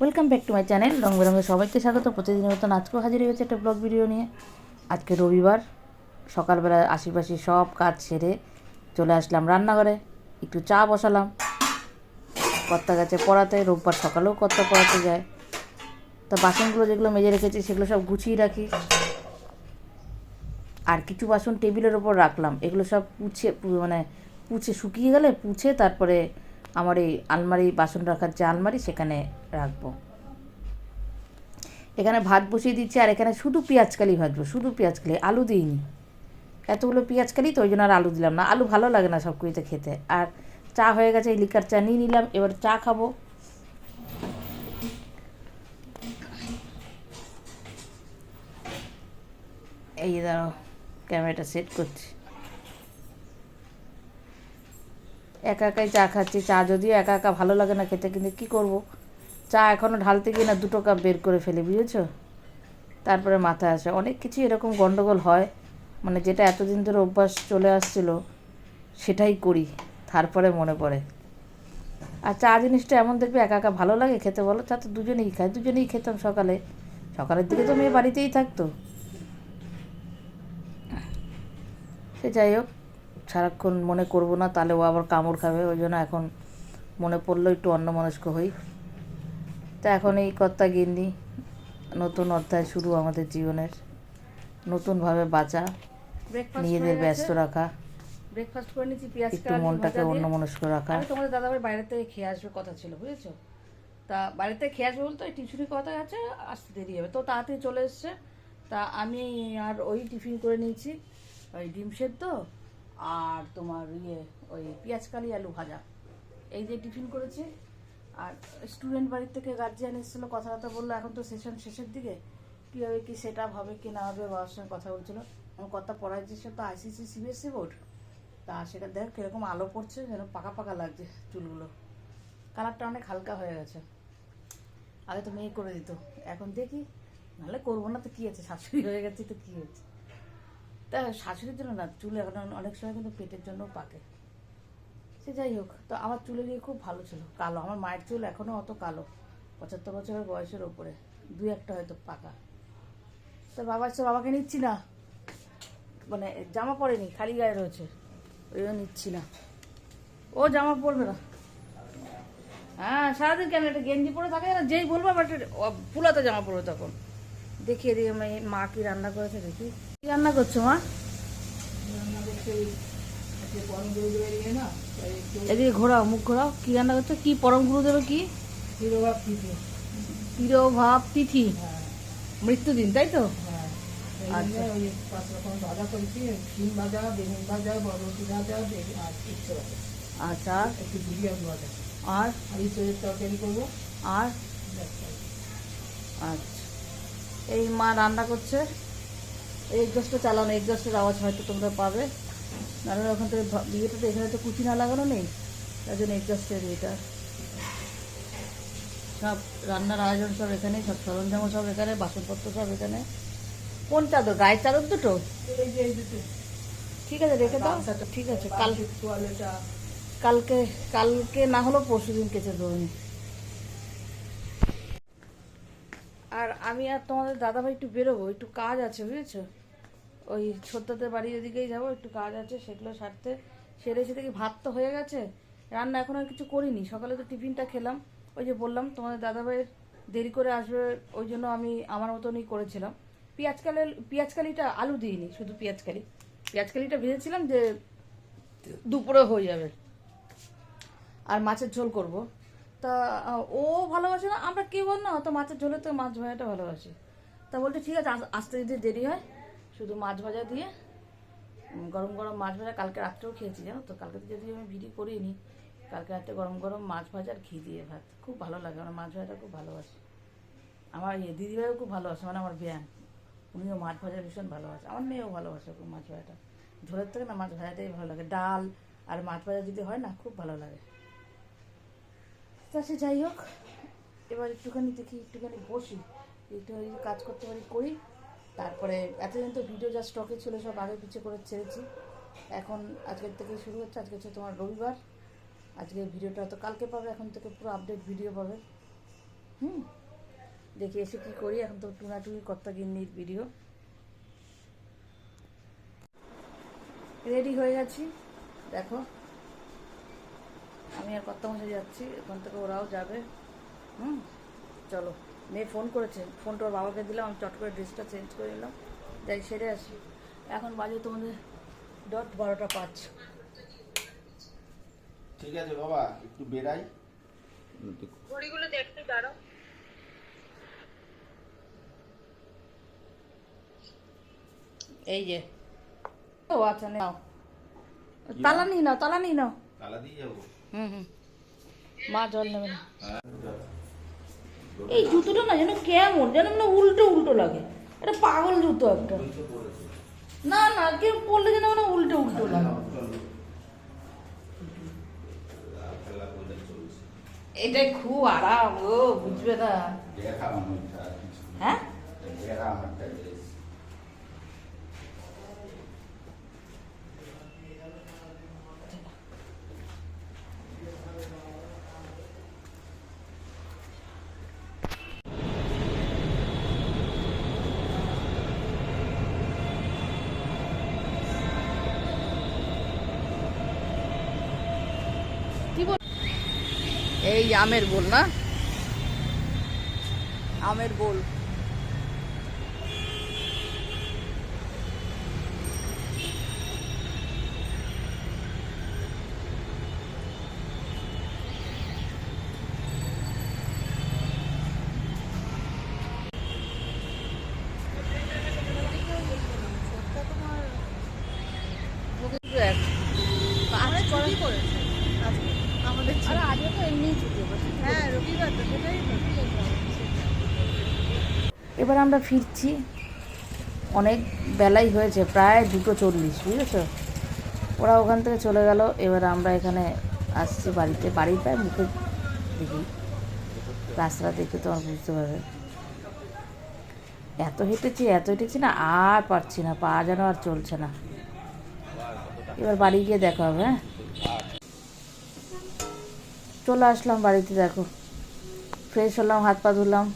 Welcome back to my channel রং বেরঙের সবাইকে স্বাগত। প্রতিদিনের মতন আজকেও হাজির হয়েছে একটা ব্লগ ভিডিও নিয়ে। আজকে রবিবার সকালবেলা আশিপাশি সব কাজ সেরে চলে আসলাম রান্নাঘরে। একটু চা বসালাম। কর্তা গাছে পড়াতে, রোববার সকালেও কর্তা পড়াতে যায়। তা বাসনগুলো যেগুলো মেজে রেখেছি সেগুলো সব গুছিয়ে রাখি। আর কিছু বাসন টেবিলের ওপর রাখলাম। এগুলো সব পুছে মানে পুছে শুকিয়ে গেলে পুছে তারপরে আমার এই আলমারি, বাসন রাখার যে আলমারি সেখানে রাখব। এখানে ভাত বসিয়ে দিচ্ছি আর এখানে শুধু পেঁয়াজকালি ভাজবো, শুধু পেঁয়াজকালি আলু দিইনি। এতগুলো পেঁয়াজকালি তো ওই জন্য আর আলু দিলাম না। আলু ভালো লাগে না সব কিছুতে খেতে। আর চা হয়ে গেছে, এই লিকার চা নিয়ে নিলাম, এবার চা খাব। এই দাঁড়াও, ক্যামেরাটা সেট করছি। একা একাই চা খাচ্ছি, চা যদিও একা একা ভালো লাগে না খেতে, কিন্তু কী করব? চা এখনও ঢালতে গিয়ে না দুটো কাপ বের করে ফেলি, বুঝেছ? তারপরে মাথায় আসে। অনেক কিছু এরকম গন্ডগোল হয় মানে যেটা এতদিন ধরে অভ্যাস চলে আসছিল, সেটাই করি, তারপরে মনে পড়ে। আর চা জিনিসটা এমন দেখবে একা একা ভালো লাগে খেতে বলো চা তো দুজনেই খায় দুজনেই খেতাম সকালে। সকালের দিকে তো মেয়ে বাড়িতেই থাকতো। সে যাই হোক সারাক্ষণ মনে করব না তাহলে ও আবার কামড় খাবে ওই জন্য এখন মনে পড়ল একটু অন্যমনস্ক হই। তা এখন এই কর্তা গিন্নি নতুন অধ্যায় শুরু আমাদের জীবনের। নতুনভাবে বাঁচা নিজেদের ব্যস্ত রাখা ব্রেকফাস্ট করে নিয়েছি পেঁয়াজ একটু মনটাকে। অন্যমনস্ক রাখা। আমি তোমাদের দাদাভাই বাইরে থেকে খেয়ে আসবে কথা ছিল বুঝেছ? তা থেকে খেয়ে আসবে বলতে টিউশনি কথা আছে আসতে দেরি হবে। তো তাড়াতাড়ি চলে এসছে। তা আমি আর ওই টিফিন করে নিয়েছি ওই ডিম সেদ্ধ আর তোমার ইয়ে ওই পেঁয়াজকালি আলু ভাজা। এই যে টিফিন করেছি, আর স্টুডেন্ট বাড়ির থেকে গার্জিয়ান এসেছিল, কথাবার্তা বলল, এখন তো সেশন শেষের দিকে। কী হবে কি সেটা হবে, কি না হবে, বাবার সঙ্গে কথা বলছিলো। আমার কথা পড়াইছে, সে তো আইসিসি সিবিএসসি বোর্ড তা সেটা দেখ কীরকম আলো পড়ছে, যেন পাকা পাকা লাগছে চুলগুলো। কালারটা অনেক হালকা হয়ে গেছে। আগে তো মেয়ে করে দিত, এখন দেখি, নাহলে করব না তো কী আছে, শাশুড়ি হয়ে গেছে তো কী হয়েছে তা শাশুড়ির জন্য না, চুল এখন অনেক সময় কিন্তু পেটের জন্য পাকে। সে যাই হোক, তো আমার চুলের ইয়ে খুব ভালো ছিল, কালো। আমার মায়ের চুল এখনও অত কালো, পঁচাত্তর বছরের বয়সের ওপরে, দু একটা হয়তো পাকা। তো বাবা সে বাবাকে নিচ্ছি না? মানে জামা পরেনি, খালি গায়ে রয়েছে, ওই জন্য নিচ্ছি না। ও জামা পরবে না। হ্যাঁ সারাদিন কেন একটা গেঞ্জি পরে থাকে না যেই বলব আবার একটা ফুলাতে জামা পরবে তখন। দেখি এদিকে মা কি রান্না করেছে দেখি। রান্না করছ মা? এদিকে ঘোরাও মুখ ঘোরাও কি রান্না করছ? কি পরম গুরুদেব কি? পিরো ভাব তিথি। মৃত্যুদিন তাই তো? আচ্ছা। ভাজা করেছি শিম ভাজা বেগুন ভাজা বরবটি ভাজা আর ইচ্ছে ভাজা। আচ্ছা? একটু বিরিয়ানি ভাজা আর? আর ইচ্ছের তরকারি করব। আর? আচ্ছা। এই মা রান্না করছে। এই এগজস্টটা চালানো এগজস্টের আওয়াজ হয়তো তোমরা পাবে। নাহলে ওখান থেকে বিয়েটা তো এখানে তো কুচি না লাগানো নেই? তার জন্য এগজস্টের এটা। সব রান্নার আয়োজন সব এখানে সব সরঞ্জামও সব এখানে বাসনপত্র সব এখানে। কোন চাদর? গায়ের চাদর দুটো? ঠিক আছে রেখে দাও। ঠিক আছে কাল কালকে কালকে না হলেও পরশু দিন কেচে আমি। আর আমি আর তোমাদের দাদাভাই একটু বেরোবো একটু কাজ আছে বুঝেছ? ওই ছোট্টদের বাড়ির ওদিকেই যাব, একটু কাজ আছে, সেগুলো সারতে সেরে এসে দেখি ভাত তো হয়ে গেছে। রান্না এখন আর কিছু করিনি, সকালে তো টিফিনটা খেলাম। ওই যে বললাম, তোমাদের দাদাভাইয়ের দেরি করে আসবে, ওই জন্য আমি আমার মতনই করেছিলাম। পেঁয়াজকালি পেঁয়াজকালিটা আলু দিইনি, শুধু পেঁয়াজকালি পেঁয়াজকালিটা ভেজেছিলাম যে দুপুরে হয়ে যাবে। আর মাছের ঝোল করব। তা, ও ভালোবাসে না, আমরা কেউ না, তো মাছের ঝোলে তো মাছ ভাজাটা ভালোবাসি। তা বলছে, ঠিক আছে আস- আসতে যদি দেরি হয় শুধু মাছ ভাজা দিয়ে গরম গরম মাছ ভাজা কালকে রাত্রেও খেয়েছি, জানো তো? কালকে যদি আমি ভিডিও করিনি, কালকে রাত্রে গরম গরম মাছ ভাজা আর ঘি দিয়ে ভাত। খুব ভালো লাগে আমার মাছ ভাজাটা খুব ভালোবাসি। আমার ইয়ে দিদিভাইও খুব ভালোবাসে মানে আমার ব্যায়াম। উনিও মাছ ভাজা ভীষণ ভালোবাসে। আমার মেয়েও ভালোবাসে খুব মাছ ভাজাটা। ঝোলের থেকে না, মাছ ভাজাটাই ভালো লাগে। ডাল আর মাছ ভাজা যদি হয় না, খুব ভালো লাগে। তা সে যাই হোক, এবার একটুখানি দেখি, একটুখানি বসি। একটুখানি কাজ করতে পারি, করি। তারপরে এতদিন তো ভিডিও যা স্টকে ছিল, সব আগে পিছিয়ে করে ছেড়েছি। এখন আজকের থেকে শুরু হচ্ছে, আজকে হচ্ছে তোমার রবিবার। আজকে ভিডিওটা তো কালকে পাবে, এখন থেকে পুরো আপডেট ভিডিও পাবে। হুম? দেখি এসে কি করি, এখন তো টুনাটুনি কর্তা গিন্নির ভিডিও রেডি হয়ে গেছি, দেখো। আমি আর কর্তা মশাই যাচ্ছি, ওখান থেকে ওরাও যাবে। হুম? চলো। মেয়ে ফোন করেছে ফোনটা ওর বাবাকে দিলাম আমি চট করে ড্রেসটা চেঞ্জ করে নিলাম যাই সেরে আসি। এখন বাজে তোমাদের ডট বারোটা পাঁচ। ঠিক আছে বাবা একটু বেরাই। এই যে। ও আচ্ছা নাও। তালা নিয়ে নাও তালা নিয়ে নাও। তালা দিয়ে যাব। হুম হুম। মা জল নেবে না। হ্যাঁ এই জুতোটা না যেন কেমন যেন মানে উল্টো উল্টো লাগে। এটা পাগল জুতো একটা। না না কেউ পড়লে যেন মানে উল্টো উল্টো লাগে। এটা খুব আরাম ও বুঝবে না। হ্যাঁ? এই আমের বোল না? আমের বোল। আরে আজকে তো এমনিই ছুটি এবার আমরা ফিরছি। অনেক বেলাই হয়েছে প্রায় দুটো চল্লিশ বুঝেছ? ওরা ওখান থেকে চলে গেল এবার আমরা এখানে আসছি বাড়িতে। বাড়ির প্রায় মুখে দেখি রাস্তা দেখে তোমার বুঝতে পারবে। এত হেঁটেছি এত হেঁটেছি না আর পারছি না পা যেন আর চলছে না। এবার বাড়ি গিয়ে দেখা হবে হ্যাঁ? চলে আসলাম বাড়িতে, দেখো। ফ্রেশ হলাম, হাত পা ধুলাম।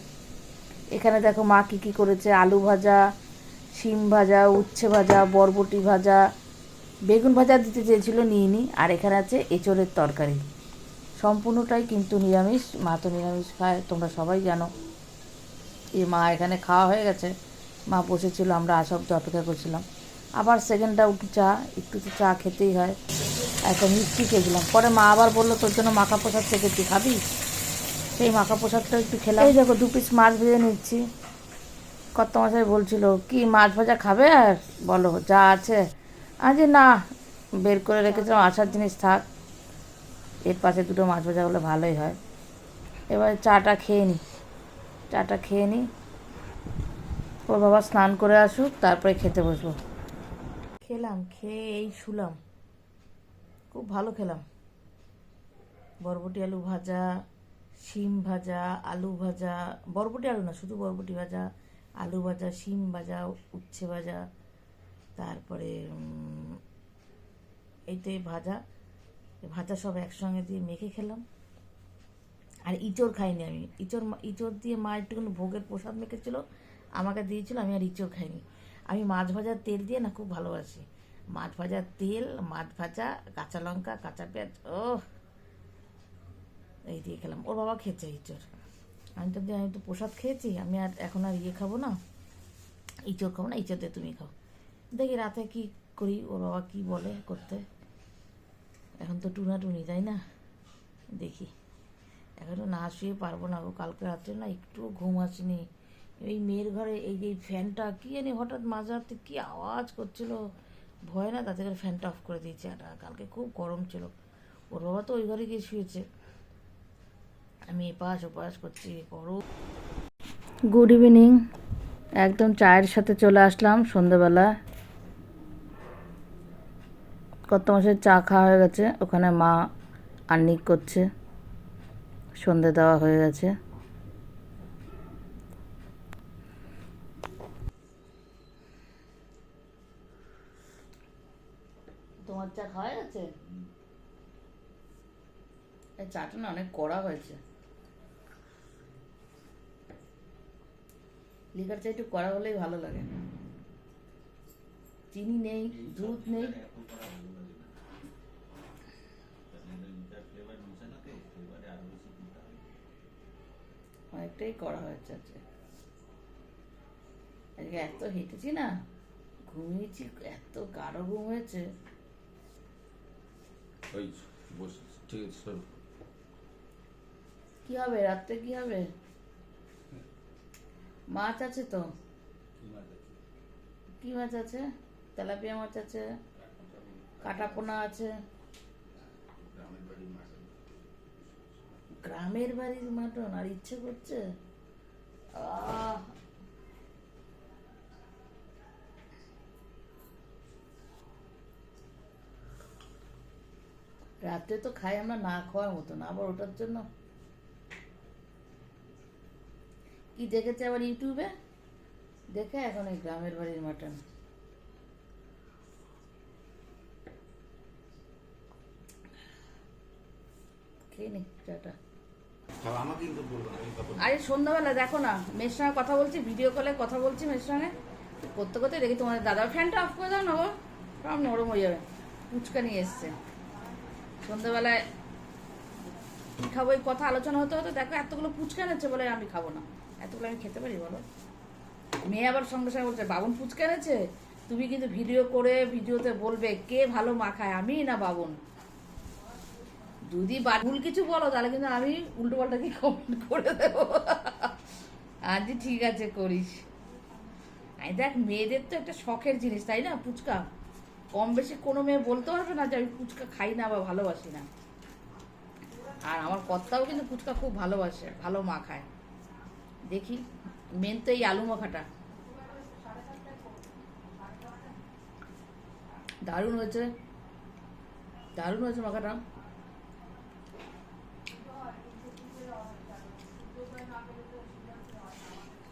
এখানে দেখো মা কী কী করেছে? আলু ভাজা, শিম ভাজা, উচ্ছে ভাজা, বরবটি ভাজা, বেগুন ভাজা দিতে চেয়েছিল নিয়ে নি আর এখানে আছে এঁচড়ের তরকারি। সম্পূর্ণটাই কিন্তু নিরামিষ। মা তো নিরামিষ খায়, তোমরা সবাই জানো। এ মা এখানে খাওয়া হয়ে গেছে। মা বসেছিল, আমরা আসব অপেক্ষা করছিলাম। আবার সেকেন্ডটা উঠে চা, একটু তো চা খেতেই হয়। একটা মিষ্টি খেয়েছিলাম। পরে মা আবার বলল, তোর জন্য মাখা প্রসাদ চেখেছি খাবি? সেই মাখা প্রসাদটা একটু খেলাম। এই দেখো, দু পিস মাছ ভেজে নিচ্ছি। কত মশাই বলছিল, কি মাছ ভাজা খাবে আর? বলো, যা আছে। আজ না, বের করে রেখেছিলাম, আসার জিনিস থাক। এর পাশে দুটো মাছ ভাজা হলে ভালোই হয়। এবার চাটা খেয়ে নিই চাটা খেয়ে নিই ওর বাবা স্নান করে আসুক, তারপরে খেতে বসবো। খেলাম, খেয়ে এই শুলাম। খুব ভালো খেলাম। বরবটি আলু ভাজা শিম ভাজা আলু ভাজা বরবটি আলু না শুধু বরবটি ভাজা আলু ভাজা শিম ভাজা উচ্ছে ভাজা তারপরে উম, এই তো এই ভাজা। ভাজা সব একসঙ্গে দিয়ে মেখে খেলাম। আর ইঁচড় খাইনি আমি। ইঁচড় ইঁচড় দিয়ে মা একটুখানি ভোগের প্রসাদ মেখেছিল আমাকে দিয়েছিল আমি আর ইঁচড় খাইনি। আমি মাছ ভাজার তেল দিয়ে না খুব ভালোবাসি। মাছ ভাজার তেল, মাছ ভাজা, কাঁচা লঙ্কা, কাঁচা পেঁয়াজ ও এই দিয়ে খেলাম। ওর বাবা খেয়েছে ইঁচড়। আমি তো আমি তো প্রসাদ খেয়েছি। আমি আর এখন আর ইয়ে খাব না। ইঁচড় খাব না, ইঁচড় তুমি খাও। দেখি রাতে কি করি, ওর বাবা কি বলে করতে। এখন তো টুনা টুনি তাই না? দেখি। এখনও না শুয়ে পারব না গো। কালকে রাত্রে না একটু ঘুম আসেনি। এই মেয়ের ঘরে এই যে ফ্যানটা, কি জানি হঠাৎ মাঝরাতে কি আওয়াজ করছিল। ভয় না তাতে করে ফ্যানটা অফ করে দিয়েছে, আর কালকে খুব গরম ছিল। ওর বাবা তো ওই ঘরে গিয়ে শুয়েছে। আমি এপাশ ওপাশ করছি, গরম। গুড ইভিনিং একদম চায়ের সাথে চলে আসলাম সন্ধেবেলা কত মাসের চা খাওয়া হয়ে গেছে, ওখানে মা আর্নিক করছে। সন্ধে দেওয়া হয়ে গেছে। তোমার চা খাওয়া গেছে এই চাটা না অনেক কড়া হয়েছে। লিকার চা একটু করা হলেই ভালো লাগে। চিনি নেই দুধ নেই। অনেকটাই করা হয়েছে আজকে। আজকে এত হেঁটেছি না ঘুমিয়েছি এত গাঢ় ঘুম হয়েছে। ওই বস ঠিক আছে সর কি হবে? রাত্রে কি হবে? মাছ আছে তো? কি মাছ আছে? তেলাপিয়া মাছ আছে কাটাপোনা আছে। গ্রামের বাড়ির মাটন? আর ইচ্ছে করছে? আহ! রাত্রে তো খাই আমরা না খাওয়ার মতন আবার ওটার জন্য? কি দেখেছে আবার ইউটিউবে? দেখে এখন এই গ্রামের বাড়ির মাটন। নি না আরে সন্ধ্যাবেলা দেখো না মেয়ের সঙ্গে কথা বলছি ভিডিও কলে কথা বলছি মেয়ের সঙ্গে। করতে করতে দেখি তোমাদের দাদা ফ্যানটা অফ করে দাও না গো। নরম হয়ে যাবে। ফুচকা নিয়ে এসছে। সন্ধ্যাবেলায় খাব, এই কথা আলোচনা হতে হতে দেখো এতগুলো ফুচকা এনেছে বলে আমি খাব না। এতগুলো আমি খেতে পারি বলো? মেয়ে আবার সঙ্গে সঙ্গে বলছে, বাবন, ফুচকা এনেছে? তুমি কিন্তু ভিডিও করে ভিডিওতে বলবে, কে ভালো মাখায় আমি না বাবন? যদি ভুল কিছু বলো, তাহলে কিন্তু আমি উল্টো পাল্টা কি কমেন্ট করে দেবো। আজ ঠিক আছে, করিস। দেখ, মেয়েদের তো একটা শখের জিনিস, তাই না? ফুচকা। কম বেশি কোনো মেয়ে বলতে পারবে না যে আমি ফুচকা খাই না বা ভালোবাসি না। আর আমার কর্তাও কিন্তু ফুচকা খুব ভালোবাসে, ভালো মাখায় দেখি মেন তো এই আলু মাখাটা। দারুণ হয়েছে। দারুণ হয়েছে মাখাটা।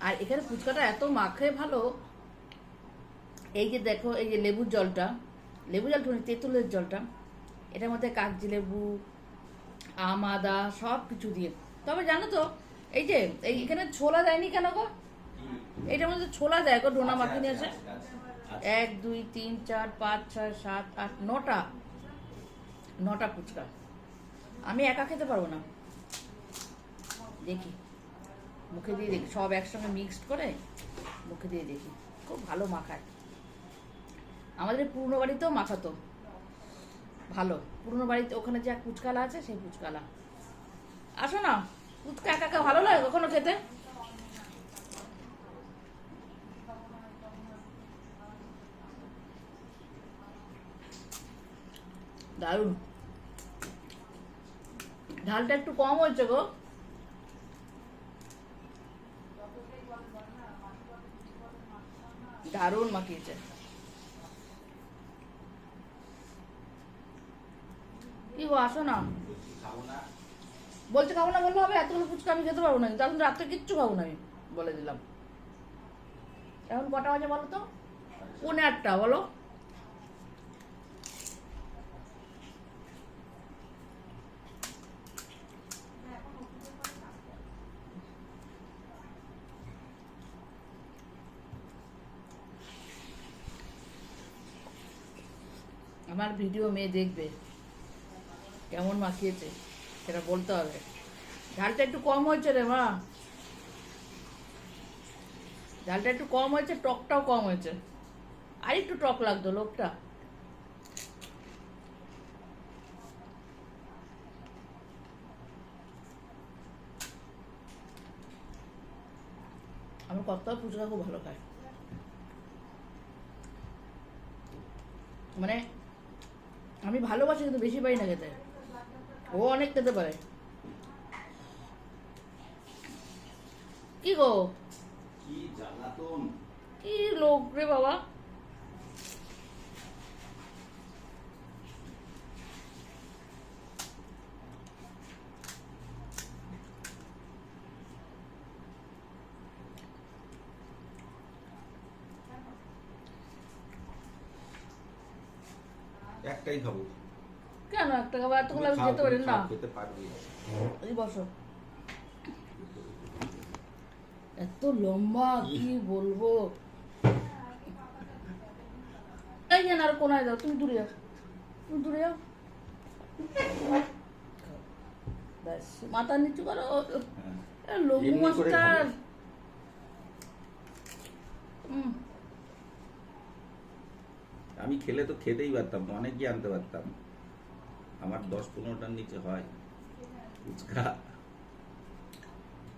আর এখানে ফুচকাটা এত মাখে ভালো। এই যে দেখো, এই যে লেবুর জলটা। লেবু জল মানে তেঁতুলের জলটা এটার মধ্যে কাগজি লেবু আম আদা সব কিছু দিয়ে। তবে জানো তো এই যে এই এখানে ছোলা দেয়নি কেন গো? এইটার মধ্যে ছোলা দেয় গো ডোনা মাখিয়ে নিয়ে আসে। এক দুই তিন চার পাঁচ ছয় সাত আট নটা নটা ফুচকা। আমি একা খেতে পারব না। দেখি। মুখে দিয়ে দেখি সব একসঙ্গে মিক্সড করে মুখে দিয়ে দেখি। খুব ভালো মাখায়। আমাদের পুরনো বাড়িতেও মাখাতো ভালো। পুরনো বাড়িতে ওখানে যে এক পুচকালা আছে, সেই কুচকালা আসো না ফুচকা একা একা ভালো লাগে কখনো খেতে? দারুণ। ঝালটা একটু কম হয়েছে গো। দারুণ মাখিয়েছে। কি গো আসো না। বলছে খাব না বললে হবে, এতগুলো ফুচকা আমি খেতে পারব না কিন্তু রাত্রে কিচ্ছু খাব না আমি, বলে দিলাম। এখন কটা বাজে বলো তো? পৌনে আটটা, বলো। আমার ভিডিও মেয়ে দেখবে। কেমন মাখিয়েছে, সেটা বলতে হবে। ঝালটা একটু কম হয়েছে রে মা। ঝালটা একটু কম হয়েছে, টকটাও কম হয়েছে। আর একটু টক লাগতো লোকটা। আমার কর্তাও ফুচকা খুব ভালো খায় মানে আমি ভালোবাসি কিন্তু বেশি পাই না খেতে। ও অনেক খেতে পারে। কি গো? কি জ্বালাতন? কি লোক রে বাবা। একটাই খাব। কেন? একটা খাবার এতগুলো আমি খেতে পারি না? খেতে পারবে। এই বসো। এত লম্বা কি বলব? এই না আর কোনায় দাও তুমি দূরে যাও তুমি দূরে যাও ব্যাস মাথা নিচু করো। লঘু মাস্টার আমি খেলে তো খেতেই পারতাম অনেক আনতে পারতাম। আমার দশ পনেরোটার নিচে হয়। ফুচকা।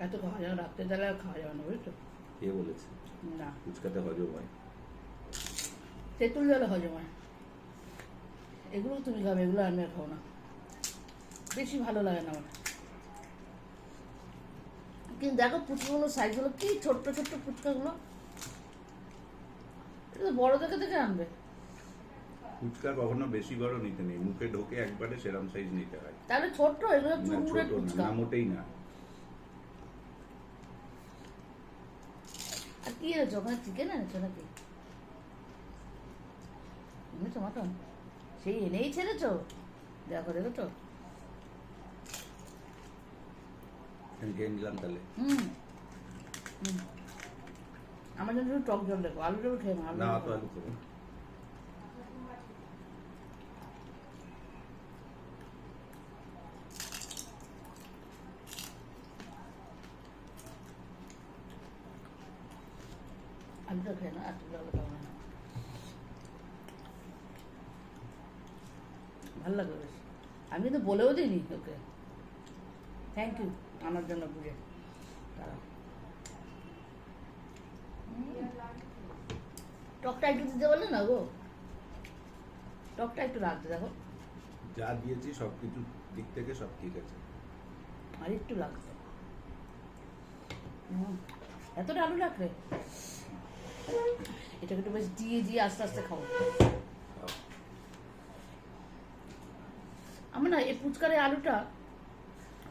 এত খাওয়া যাবে রাত্রে বেলা আর খাওয়া যাবে না বুঝছ? কে বলেছে? না। ফুচকাতে হজম হয় তেঁতুল জলে হজম হয় এগুলো তুমি খাবে এগুলো আমি আর খাব না। বেশি ভালো লাগে না আমার। কিন্তু দেখো ফুচকাগুলো সাইজগুলো কি ছোট্ট ছোট্ট ফুচকাগুলো এটা বড় দেখে দেখে আনবে। ফুচকা কখনো বেশি বড় নিতে নেই। মুখে ঢোকে একবারে সেরম সাইজ নিতে হয়। তাহলে ছোট্ট এগুলো না চুরমুড়ের ফুচকা। না মোটেই না। আর কি এনেছো ওখানে চিকেন এনেছো নাকি? এনেছো মাটন। সেই এনেই ছেড়েছো? দেখো দেখেছ তো। খেয়ে নিলাম তাহলে। হুম। আমার জন্য টক জল দেখো আলুটাও খেয়ে না না আলু অত আলু না আলু জল খাব ভালো লাগবে বেশ। আমি তো বলেও দিইনি ওকে। থ্যাংক ইউ আনার জন্য বুঝে। দাঁড়াও। হুম। টকটা একটু দিতে বললে না গো? টকটা একটু রাখতে দেখো। যা দিয়েছি সব কিছু দিক থেকে সব ঠিক আছে। আর একটু হুম, এতটা আলু রাখবে এটাকে একটু বেশ দিয়ে দিয়ে আস্তে আস্তে খাব। আমার না এই ফুচকারের আলুটা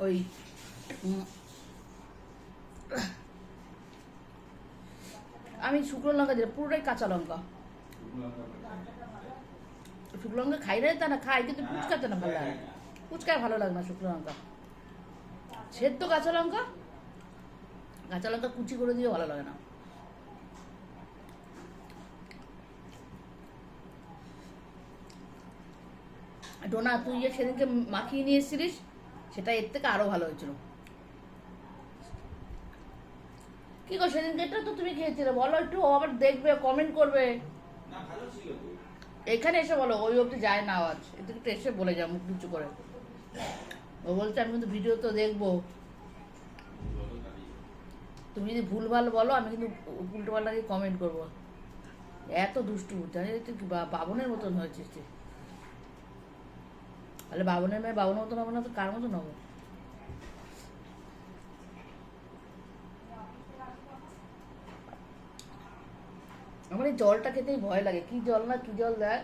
ওই আমি শুকনো লঙ্কা দিই পুরোটাই কাঁচা লঙ্কা। শুকনো লঙ্কা খাই না, তা না খাই, কিন্তু ফুচকাতে না ভালো লাগে। ফুচকায় ভালো লাগে না শুকনো লঙ্কা। সেদ্ধ কাঁচা লঙ্কা কাঁচা লঙ্কা কুচি করে দিয়ে ভালো লাগে না। ডোনা তুই যে সেদিনকে মাখিয়ে নিয়ে এসেছিলিস সেটা এর থেকে আরও ভালো হয়েছিল। কি গো সেদিনকে এটা তো তুমি খেয়েছিলে? বলো একটু আবার দেখবে কমেন্ট করবে। এখানে এসে বলো ওই অবধি যায় না আওয়াজ। এদিকে একটু এসে বলে যাও মুখ নিচু করে। ও বলছে আমি কিন্তু ভিডিও তো দেখব। তুমি যদি ভুলভাল বলো আমি কিন্তু উল্টো পাল্টা দিয়ে কমেন্ট করব। এত দুষ্টু জানি তুই বাবনের মতন হয়েছিস তুই। তাহলে বাবনের মেয়ে বাবনের মতন হবে না তো কার মতন হবে? আমার এই জলটা খেতেই ভয় লাগে। কি জল না, কি জল দেয়?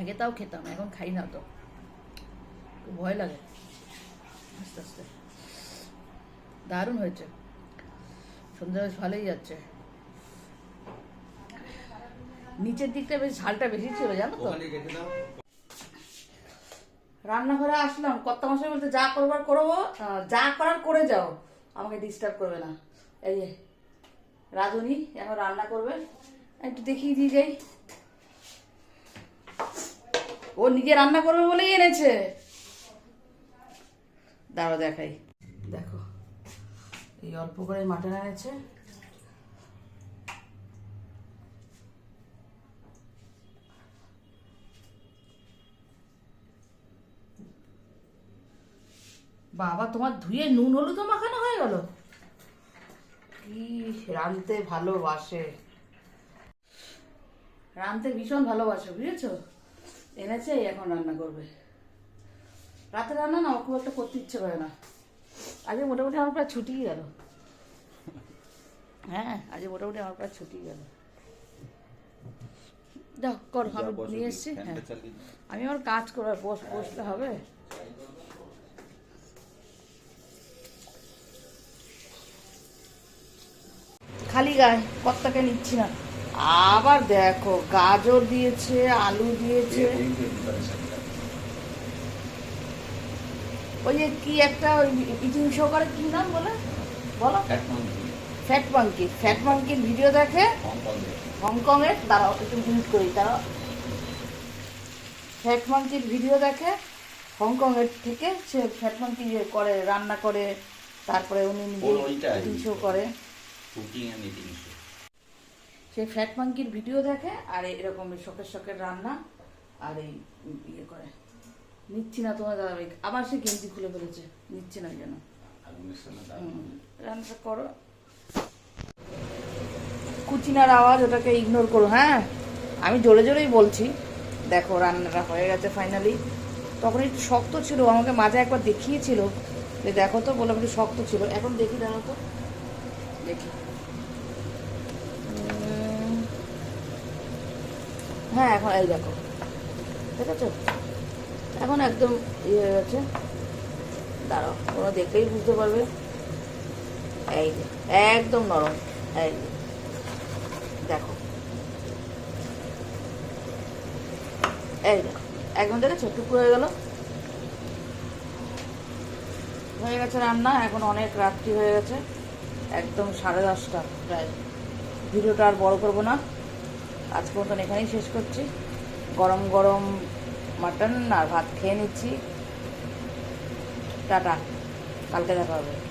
আগে তাও খেতাম, এখন খাই না তো। ভয় লাগে। আস্তে আস্তে। দারুণ হয়েছে। সন্ধ্যা ভালোই যাচ্ছে। নিচের দিকটা বেশ ঝালটা বেশি ছিল জানো তো? রান্নাঘরে আসলাম কত মাসে বলতে যা করবার করব যা করার করে যাও। আমাকে ডিস্টার্ব করবে না। এই যে রাধুনি এখন রান্না করবে। একটু দেখিয়ে দিয়ে যাই। ও নিজে রান্না করবে বলেই এনেছে। দাঁড়ো দেখাই। দেখো এই অল্প করে মাটন এনেছে। বাবা তোমার ধুয়ে নুন হলুদও মাখানো হয়ে গেল। কি রাঁধতে ভালোবাসে। রাঁধতে ভীষণ ভালোবাসে বুঝেছ? এনেছে এখন রান্না করবে। রাতে রান্না না খুব একটা করতে ইচ্ছে করে না। আজকে মোটামুটি আমার প্রায় ছুটিই গেল। হ্যাঁ আজকে মোটামুটি আমার প্রায় ছুটি গেল। যাও করো আমি নিয়ে এসছি হ্যাঁ। আমি আমার কাজ করবার বস বসতে হবে? খালি গায়ে কত্তাকে নিচ্ছি না। আবার দেখো গাজর দিয়েছে আলু দিয়েছে। ওই যে কি একটা ওই ইটিং শো করে কি নাম বলে? বলো। ফ্যাট মাঙ্কি ফ্যাট মাঙ্কির ভিডিও দেখে হংকংয়ে হংকংয়ের দাঁড়াও একটু মিউট করি তারা ফ্যাট মাঙ্কির ভিডিও দেখে হংকংয়ের থেকে সে ফ্যাট মাঙ্কি ইয়ে করে রান্না করে তারপরে উনি নিজে ওইটাই। শো করে। কুকিং অ্যান্ড ইটিং শো সে ফ্যাট মাঙ্কির ভিডিও দেখে আর এরকম শখের শখের রান্না আর এই ইয়ে করে। নিচ্ছি না তোমার দাদা ভাই। আবার সে গেঞ্জি খুলে ফেলেছে। নিচ্ছে না যেন রান্নাটা করো। কুচিনার আওয়াজ ওটাকে ইগনোর করো হ্যাঁ? আমি জোরে জোরেই বলছি। দেখো রান্নাটা হয়ে গেছে ফাইনালি তখন একটু শক্ত ছিল আমাকে মাঝে একবার দেখিয়েছিল। যে দেখো তো বললাম একটু শক্ত ছিল। এখন দেখি দেখো তো। দেখি। হ্যাঁ এখন এই দেখো। ঠিক আছে এখন একদম ইয়ে হয়ে গেছে। দাঁড়াও তোমরা দেখলেই বুঝতে পারবে। এই একদম নরম। এই দেখো। এই দেখো একদম দেখেছ? টুকরো হয়ে গেল। হয়ে গেছে রান্না, এখন অনেক রাত্রি হয়ে গেছে। একদম সাড়ে দশটা, প্রায়। ভিডিওটা আর বড় করব না। আজ মতন এখানেই শেষ করছি। গরম গরম মাটন আর ভাত খেয়ে নিচ্ছি। টাটা। কালকে দেখা হবে।